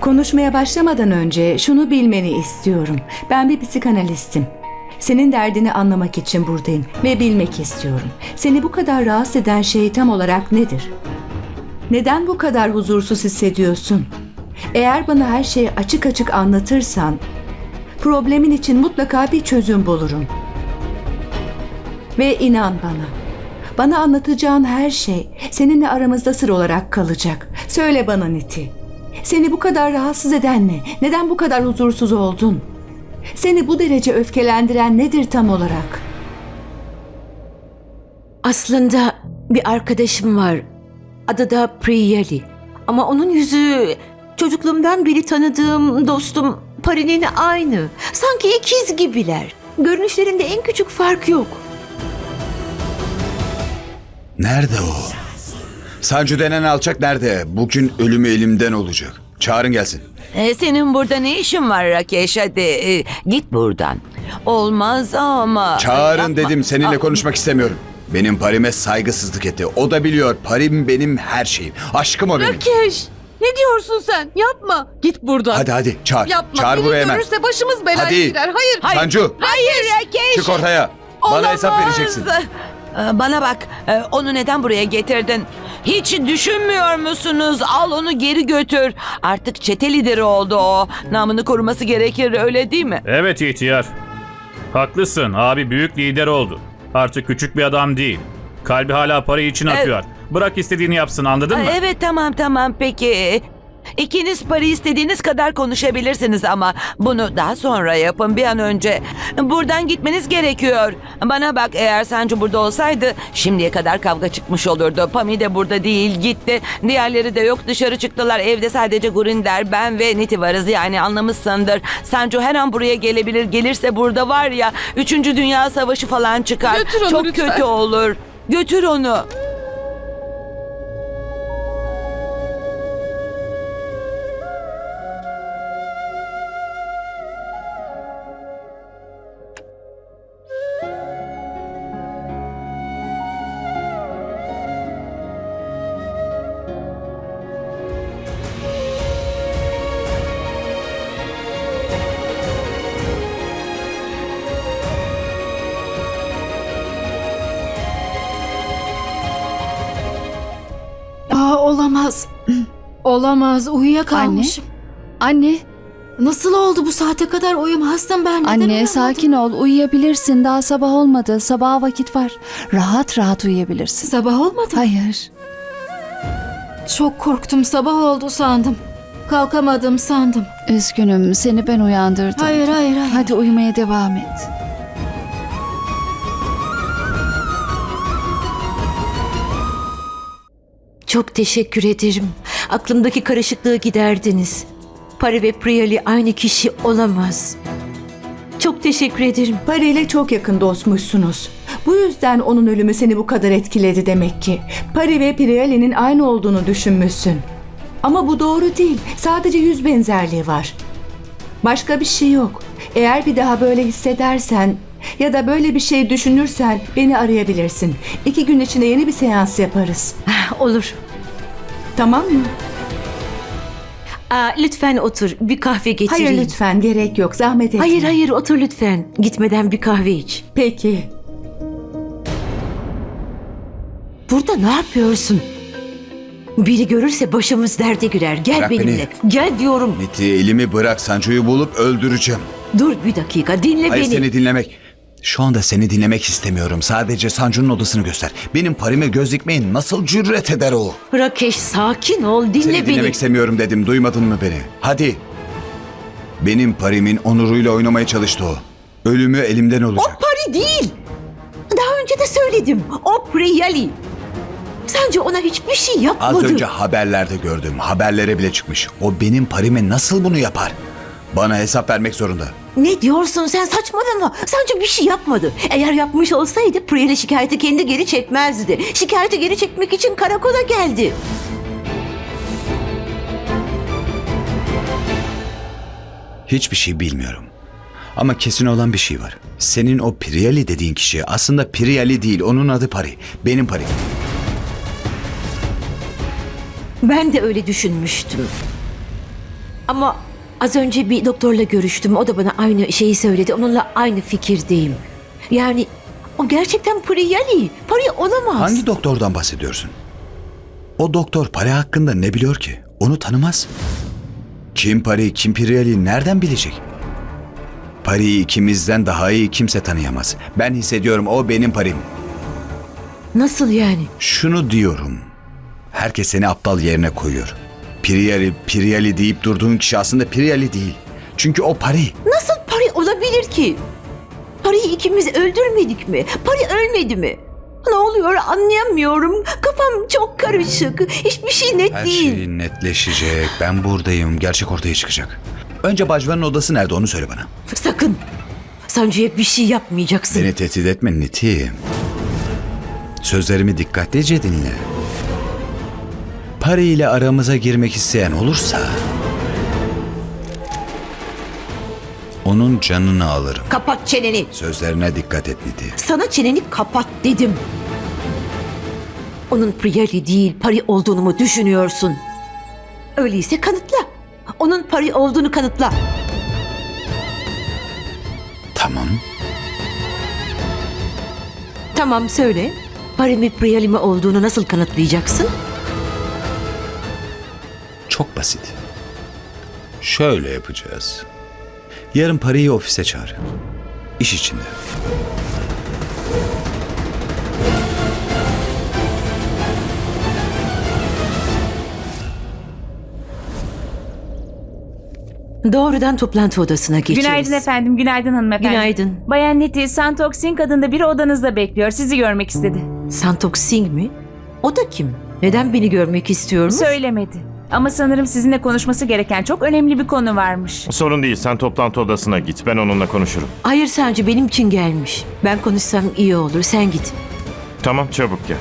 Konuşmaya başlamadan önce şunu bilmeni istiyorum. Ben bir psikanalistim. Senin derdini anlamak için buradayım ve bilmek istiyorum. Seni bu kadar rahatsız eden şey tam olarak nedir? Neden bu kadar huzursuz hissediyorsun? Eğer bana her şeyi açık açık anlatırsan, problemin için mutlaka bir çözüm bulurum. Ve inan bana, bana anlatacağın her şey seninle aramızda sır olarak kalacak. Söyle bana Niti. Seni bu kadar rahatsız eden ne? Neden bu kadar huzursuz oldun? Seni bu derece öfkelendiren nedir tam olarak? Aslında bir arkadaşım var. Adı da Priyali. Ama onun yüzü çocukluğumdan beri tanıdığım dostum Pari'nin aynı. Sanki ikiz gibiler. Görünüşlerinde en küçük fark yok. Nerede o? Sancu denen alçak nerede? Bugün ölümü elimden olacak. Çağırın gelsin. E, senin burada ne işin var Rakeş? Hadi e, git buradan. Olmaz ama. Çağırın Yapma. dedim seninle Aa, konuşmak istemiyorum. Benim parime saygısızlık etti. O da biliyor parim benim her şeyim. Aşkım o benim. Rakeş! Ne diyorsun sen? Yapma. Git buradan. Hadi hadi çağır. Yapma. Çağır Biri buraya hemen. görürse başımız belaya Hadi. girer. Hayır. Hayır. Sancu Hayır Rakeş. çık ortaya. Bana hesap Olamaz. vereceksin. E, Bana bak, e, onu neden buraya getirdin? Hiç düşünmüyor musunuz? Al onu geri götür. Artık çete lideri oldu o. Namını koruması gerekir öyle değil mi? Evet ihtiyar. Haklısın. Abi büyük lider oldu. Artık küçük bir adam değil. Kalbi hala para için atıyor. Bırak istediğini yapsın anladın mı? Evet tamam tamam peki. İkiniz parayı istediğiniz kadar konuşabilirsiniz ama bunu daha sonra yapın bir an önce. Buradan gitmeniz gerekiyor. Bana bak eğer Sancu burada olsaydı şimdiye kadar kavga çıkmış olurdu. Pami de burada değil gitti. Diğerleri de yok dışarı çıktılar. Evde sadece Gurinder, ben ve Niti varız yani anlamışsındır. Sancu her an buraya gelebilir. Gelirse burada var ya 3. Dünya Savaşı falan çıkar. Götür onu Çok lütfen. kötü olur. Götür onu. Olamaz. Olamaz. Uyuyakalmışım. Anne, Nasıl oldu bu saate kadar uyumazdım ben? Neden anne uyumadım? sakin ol. Uyuyabilirsin. Daha sabah olmadı. Sabaha vakit var. Rahat rahat uyuyabilirsin. Sabah olmadı. Hayır. Çok korktum. Sabah oldu sandım. Kalkamadım sandım. Üzgünüm. Seni ben uyandırdım. Hayır hayır hayır. Hadi uyumaya devam et. Çok teşekkür ederim. Aklımdaki karışıklığı giderdiniz. Pari ve Priyali aynı kişi olamaz. Çok teşekkür ederim. Pari ile çok yakın dostmuşsunuz. Bu yüzden onun ölümü seni bu kadar etkiledi demek ki. Pari ve Priyali'nin aynı olduğunu düşünmüşsün. Ama bu doğru değil. Sadece yüz benzerliği var. Başka bir şey yok. Eğer bir daha böyle hissedersen ya da böyle bir şey düşünürsen beni arayabilirsin. İki gün içinde yeni bir seans yaparız. Olur. Tamam mı? Aa, lütfen otur. Bir kahve getireyim. Hayır lütfen gerek yok. Zahmet etme. Hayır hayır otur lütfen. Gitmeden bir kahve iç. Peki. Burada ne yapıyorsun? Biri görürse başımız derde girer. Gel Bırak benimle. Gel diyorum. Niti elimi bırak Sancu'yu bulup öldüreceğim. Dur bir dakika dinle Hayır beni. seni dinlemek. Şu anda seni dinlemek istemiyorum. Sadece Sancu'nun odasını göster. Benim parime göz dikmeyin nasıl cüret eder o? Rakeş sakin ol dinle Seni beni. dinlemek istemiyorum dedim. Duymadın mı beni? Hadi. Benim parimin onuruyla oynamaya çalıştı o. Ölümü elimden O olacak. Pari değil. Daha önce de söyledim. O Priyali. Sence ona hiçbir şey Az yapmadı. önce haberlerde gördüm. Haberlere bile çıkmış. O benim parime nasıl bunu yapar? Bana hesap vermek zorunda. Ne diyorsun sen saçmalama. Sence bir şey yapmadı. Eğer yapmış olsaydı Priyali şikayeti kendi geri çekmezdi. Şikayeti geri çekmek için karakola geldi. Hiçbir şey bilmiyorum. Ama kesin olan bir şey var. Senin o Priyali dediğin kişi aslında Priyali değil. Onun adı Pari. Benim Pari. Ben de öyle düşünmüştüm. Ama az önce bir doktorla görüştüm. O da bana aynı şeyi söyledi. Onunla aynı fikirdeyim. Yani o gerçekten Priyali. Pari olamaz. Hangi doktordan bahsediyorsun? O doktor Pari hakkında ne biliyor ki? Onu tanımaz. Kim Pari, kim Priyali nereden bilecek? Pari'yi ikimizden daha iyi kimse tanıyamaz. Ben hissediyorum o benim Pari'm. Nasıl yani? Şunu diyorum. Herkes seni aptal yerine koyuyor. Priyali, Priyali deyip durduğun kişi aslında Priyali değil. Çünkü o Pari. Nasıl Pari olabilir ki? Pari'yi ikimiz öldürmedik mi? Pari ölmedi mi? Ne oluyor anlayamıyorum. Kafam çok karışık. Hiçbir şey net Her değil. şey netleşecek. Ben buradayım. Gerçek ortaya çıkacak. Önce Bacvan'ın odası nerede onu söyle bana. Sakın. Sancı'ya bir şey yapmayacaksın. Beni tehdit etme Niti. Sözlerimi dikkatlice dinle. Pari ile aramıza girmek isteyen olursa... Onun canını alırım. Kapat çeneni. Sözlerine dikkat et Niti. Sana çeneni kapat dedim. Onun Priyali değil Pari olduğunu mu düşünüyorsun? Öyleyse kanıtla. Onun Pari olduğunu kanıtla. Tamam. Tamam söyle. Pari mi Priyali mi olduğunu nasıl kanıtlayacaksın? Çok basit. Şöyle yapacağız. Yarın Pari'yi ofise çağır. İş içinde. Doğrudan toplantı odasına geçeriz. Günaydın efendim, günaydın hanımefendi. Günaydın. Bayan Neti, Santok Singh adında biri odanızda bekliyor. Sizi görmek istedi. Santok Singh mi? O da kim? Neden beni görmek istiyormuş? Söylemedi. Ama sanırım sizinle konuşması gereken çok önemli bir konu varmış. Sorun değil sen toplantı odasına git ben onunla konuşurum. Hayır Sancı benim için gelmiş. Ben konuşsam iyi olur. Sen git. Tamam çabuk gel.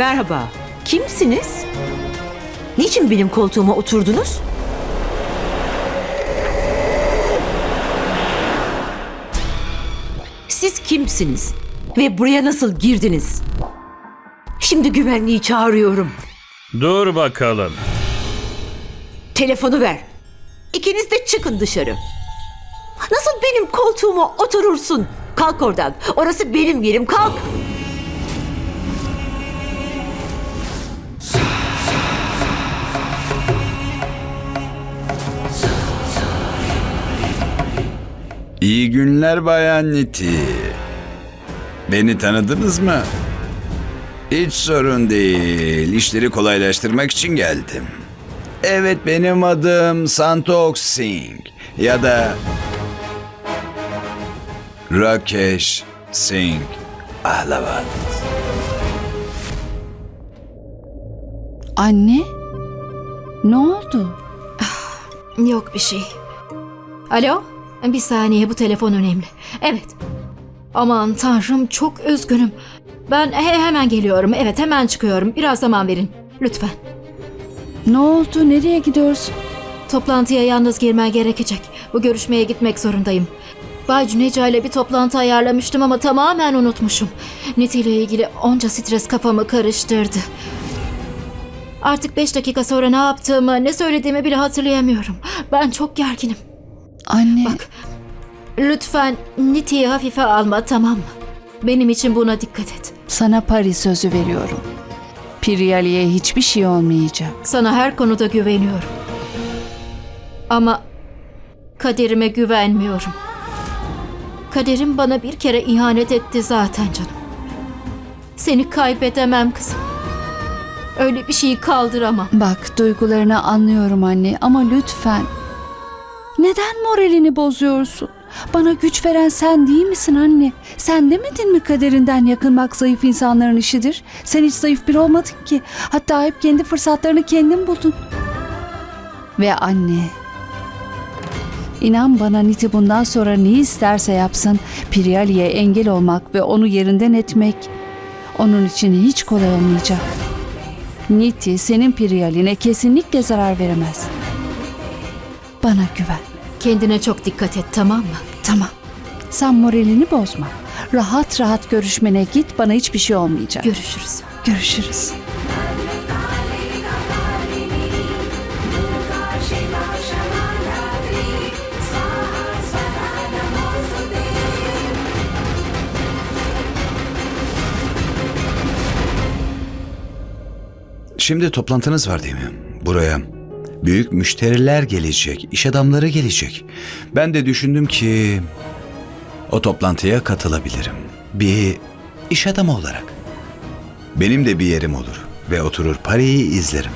Merhaba. Kimsiniz? Niçin benim koltuğuma oturdunuz? Siz kimsiniz? Ve buraya nasıl girdiniz? Şimdi güvenliği çağırıyorum. Dur bakalım. Telefonu ver. İkiniz de çıkın dışarı. Nasıl benim koltuğuma oturursun? Kalk oradan. Orası benim yerim. Kalk. İyi günler Bayan Niti. Beni tanıdınız mı? Hiç sorun değil. İşleri kolaylaştırmak için geldim. Evet benim adım Santok Singh ya da Rakesh Singh Ahlavat. Anne? Ne oldu? Yok bir şey. Alo? Bir saniye bu telefon önemli. Evet. Aman tanrım çok üzgünüm. Ben he- hemen geliyorum. Evet hemen çıkıyorum. Biraz zaman verin. Lütfen. Ne oldu? Nereye gidiyorsun? Toplantıya yalnız girmen gerekecek. Bu görüşmeye gitmek zorundayım. Bay Cüneca ile bir toplantı ayarlamıştım ama tamamen unutmuşum. Niti ile ilgili onca stres kafamı karıştırdı. Artık beş dakika sonra ne yaptığımı, ne söylediğimi bile hatırlayamıyorum. Ben çok gerginim. Anne. Bak, lütfen Niti'yi hafife alma tamam mı? Benim için buna dikkat et. Sana Paris sözü veriyorum. Priyali'ye hiçbir şey olmayacak. Sana her konuda güveniyorum. Ama kaderime güvenmiyorum. Kaderim bana bir kere ihanet etti zaten canım. Seni kaybedemem kızım. Öyle bir şeyi kaldıramam. Bak duygularını anlıyorum anne ama lütfen. Neden moralini bozuyorsun? Bana güç veren sen değil misin anne? Sen demedin mi kaderinden yakınmak zayıf insanların işidir? Sen hiç zayıf biri olmadın ki. Hatta hep kendi fırsatlarını kendin buldun. Ve anne... İnan bana Niti bundan sonra ne isterse yapsın Priyali'ye engel olmak ve onu yerinden etmek onun için hiç kolay olmayacak. Niti senin Priyaline kesinlikle zarar veremez. Bana güven. Kendine çok dikkat et tamam mı? Tamam. Sen moralini bozma. Rahat rahat görüşmene git. Bana hiçbir şey olmayacak. Görüşürüz. Görüşürüz. Şimdi toplantınız var değil mi? Buraya büyük müşteriler gelecek, iş adamları gelecek. Ben de düşündüm ki o toplantıya katılabilirim. Bir iş adamı olarak. Benim de bir yerim olur ve oturur parayı izlerim.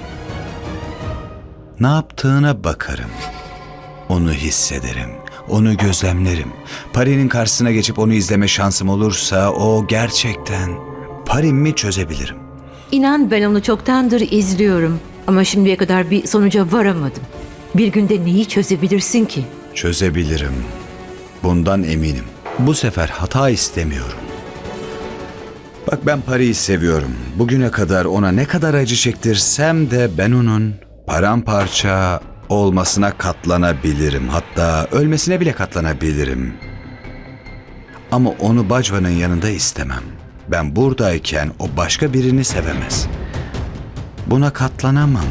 Ne yaptığına bakarım. Onu hissederim. Onu gözlemlerim. Pari'nin karşısına geçip onu izleme şansım olursa o gerçekten Pari'mi çözebilirim. İnan ben onu çoktandır izliyorum. Ama şimdiye kadar bir sonuca varamadım. Bir günde neyi çözebilirsin ki? Çözebilirim. Bundan eminim. Bu sefer hata istemiyorum. Bak ben parayı seviyorum. Bugüne kadar ona ne kadar acı çektirsem de ben onun paramparça olmasına katlanabilirim. Hatta ölmesine bile katlanabilirim. Ama onu Bacva'nın yanında istemem. Ben buradayken o başka birini sevemez. Buna katlanamam.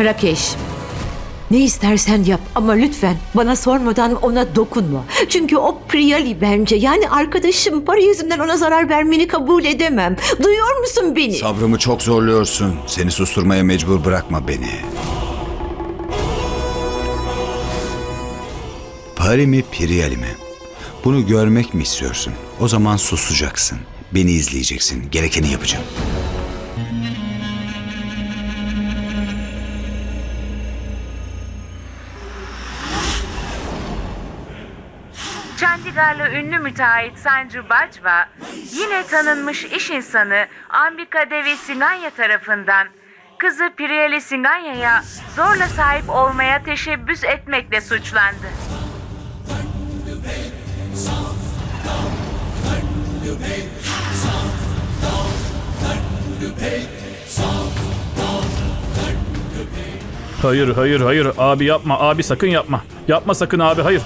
Rakeş, ne istersen yap ama lütfen bana sormadan ona dokunma. Çünkü o Priyali bence yani arkadaşım para yüzünden ona zarar vermeni kabul edemem. Duyuyor musun beni? Sabrımı çok zorluyorsun. Seni susturmaya mecbur bırakma beni. Pari mi Priyali mi? Bunu görmek mi istiyorsun? O zaman susacaksın. Beni izleyeceksin. Gerekeni yapacağım. Chandigarhlı ünlü müteahhit Sanju Bajwa, yine tanınmış iş insanı Ambika Devi Singanya tarafından kızı Priyali Singanya'ya zorla sahip olmaya teşebbüs etmekle suçlandı. Hayır hayır hayır abi yapma abi sakın yapma. Yapma sakın abi hayır.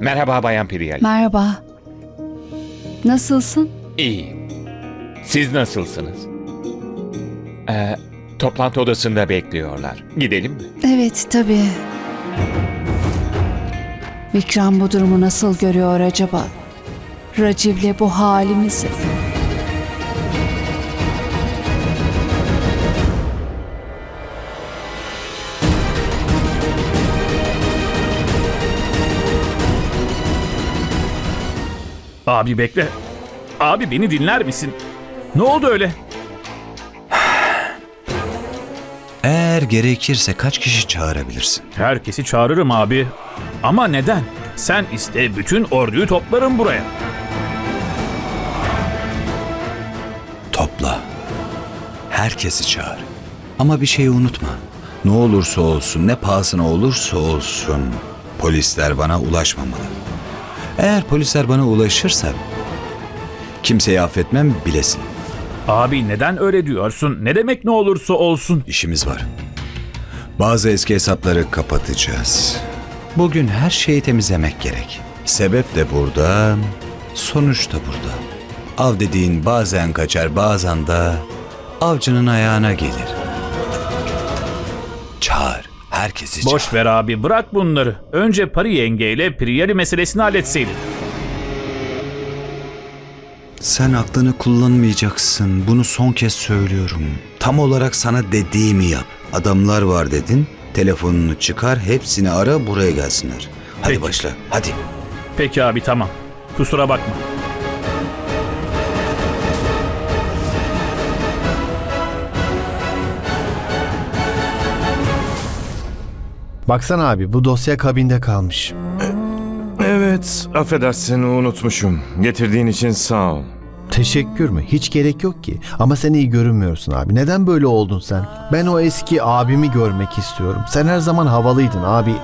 Merhaba Bayan Priyal. Merhaba. Nasılsın? İyiyim. Siz nasılsınız? Ee, toplantı odasında bekliyorlar. Gidelim mi? Evet tabii. Vikram bu durumu nasıl görüyor acaba? Raciv'le bu halimizi. Abi bekle. Abi beni dinler misin? Ne oldu öyle? Gerekirse kaç kişi çağırabilirsin? Herkesi çağırırım abi. Ama neden? Sen iste bütün orduyu toplarım buraya. Topla. Herkesi çağır. Ama bir şeyi unutma. Ne olursa olsun, ne pahasına olursa olsun polisler bana ulaşmamalı. Eğer polisler bana ulaşırsa kimseyi affetmem bilesin. Abi neden öyle diyorsun? Ne demek ne olursa olsun? İşimiz var. Bazı eski hesapları kapatacağız. Bugün her şeyi temizlemek gerek. Sebep de burada, sonuç da burada. Av dediğin bazen kaçar, bazen de avcının ayağına gelir. Çağır, herkesi çağır. Boş ver abi bırak bunları. Önce Pari yengeyle Priyali meselesini halletseydin. Sen aklını kullanmayacaksın. Bunu son kez söylüyorum. Tam olarak sana dediğimi yap. Adamlar var dedin. Telefonunu çıkar, hepsini ara buraya gelsinler. Hadi Peki. başla. Hadi. Peki abi tamam. Kusura bakma. Baksana abi bu dosya kabinde kalmış. Evet, affedersin unutmuşum. Getirdiğin için sağ ol. Teşekkür mü? Hiç gerek yok ki. Ama sen iyi görünmüyorsun abi. Neden böyle oldun sen? Ben o eski abimi görmek istiyorum. Sen her zaman havalıydın abi.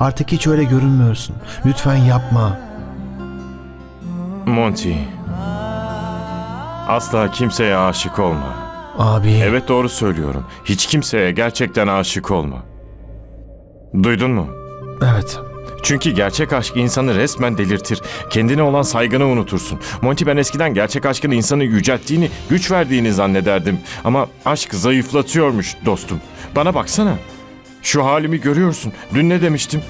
Artık hiç öyle görünmüyorsun. Lütfen yapma. Monty. Asla kimseye aşık olma. Abi. Evet doğru söylüyorum. Hiç kimseye gerçekten aşık olma. Duydun mu? Evet. Çünkü gerçek aşk insanı resmen delirtir. Kendine olan saygını unutursun. Monty ben eskiden gerçek aşkın insanı yücelttiğini, güç verdiğini zannederdim. Ama aşk zayıflatıyormuş dostum. Bana baksana. Şu halimi görüyorsun. Dün ne demiştim?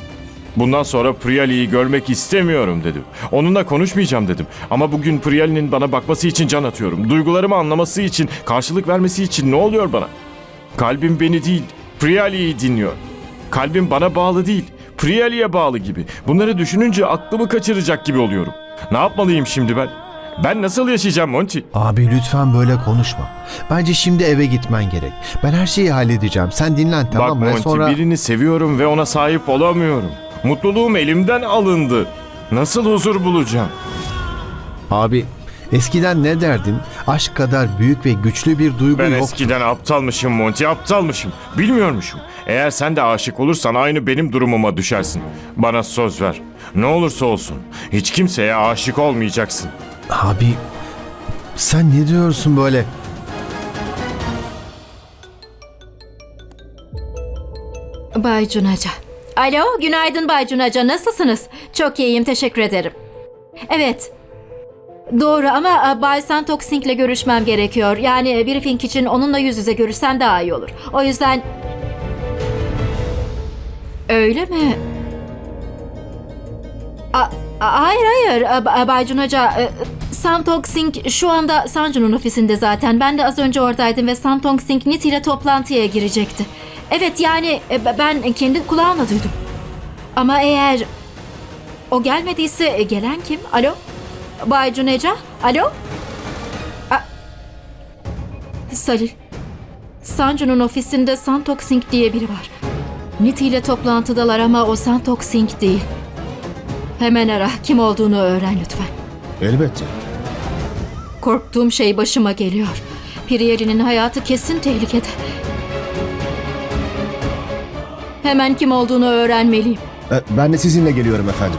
Bundan sonra Priyali'yi görmek istemiyorum dedim. Onunla konuşmayacağım dedim. Ama bugün Priyali'nin bana bakması için can atıyorum. Duygularımı anlaması için, karşılık vermesi için ne oluyor bana? Kalbim beni değil, Priyali'yi dinliyor. Kalbim bana bağlı değil, Priyali'ye bağlı gibi. Bunları düşününce aklımı kaçıracak gibi oluyorum. Ne yapmalıyım şimdi ben? Ben nasıl yaşayacağım Monty? Abi lütfen böyle konuşma. Bence şimdi eve gitmen gerek. Ben her şeyi halledeceğim. Sen dinlen tamam Bak mı? Monty Sonra... birini seviyorum ve ona sahip olamıyorum. Mutluluğum elimden alındı. Nasıl huzur bulacağım? Abi eskiden ne derdin? Aşk kadar büyük ve güçlü bir duygu Ben yoktu. eskiden aptalmışım Monty, aptalmışım. Bilmiyormuşum. Eğer sen de aşık olursan aynı benim durumuma düşersin. Bana söz ver. Ne olursa olsun. Hiç kimseye aşık olmayacaksın. Abi sen ne diyorsun böyle? Bay Cunaca. Alo, günaydın Bay Cunaca. Nasılsınız? Çok iyiyim, teşekkür ederim. Evet. Doğru ama e, Bay Santok görüşmem gerekiyor. Yani e, briefing için onunla yüz yüze görüşsem daha iyi olur. O yüzden... Öyle mi? A- a- hayır hayır E, Ba- Bay Cunaca. e, şu anda Sancu'nun ofisinde zaten. Ben de az önce oradaydım ve Santok Niti ile toplantıya girecekti. Evet yani e, ben kendi kulağımla duydum. Ama eğer o gelmediyse e, gelen kim? Alo? Bay Cuneca? Alo? A- Salil. Sancu'nun ofisinde Santok Singh diye biri var. Niti ile toplantıdalar ama o Santok Singh değil. Hemen ara. Kim olduğunu öğren lütfen. Elbette. Korktuğum şey başıma geliyor. Priyeli'nin hayatı kesin tehlikede. Hemen kim olduğunu öğrenmeliyim. E, Ben de sizinle geliyorum efendim.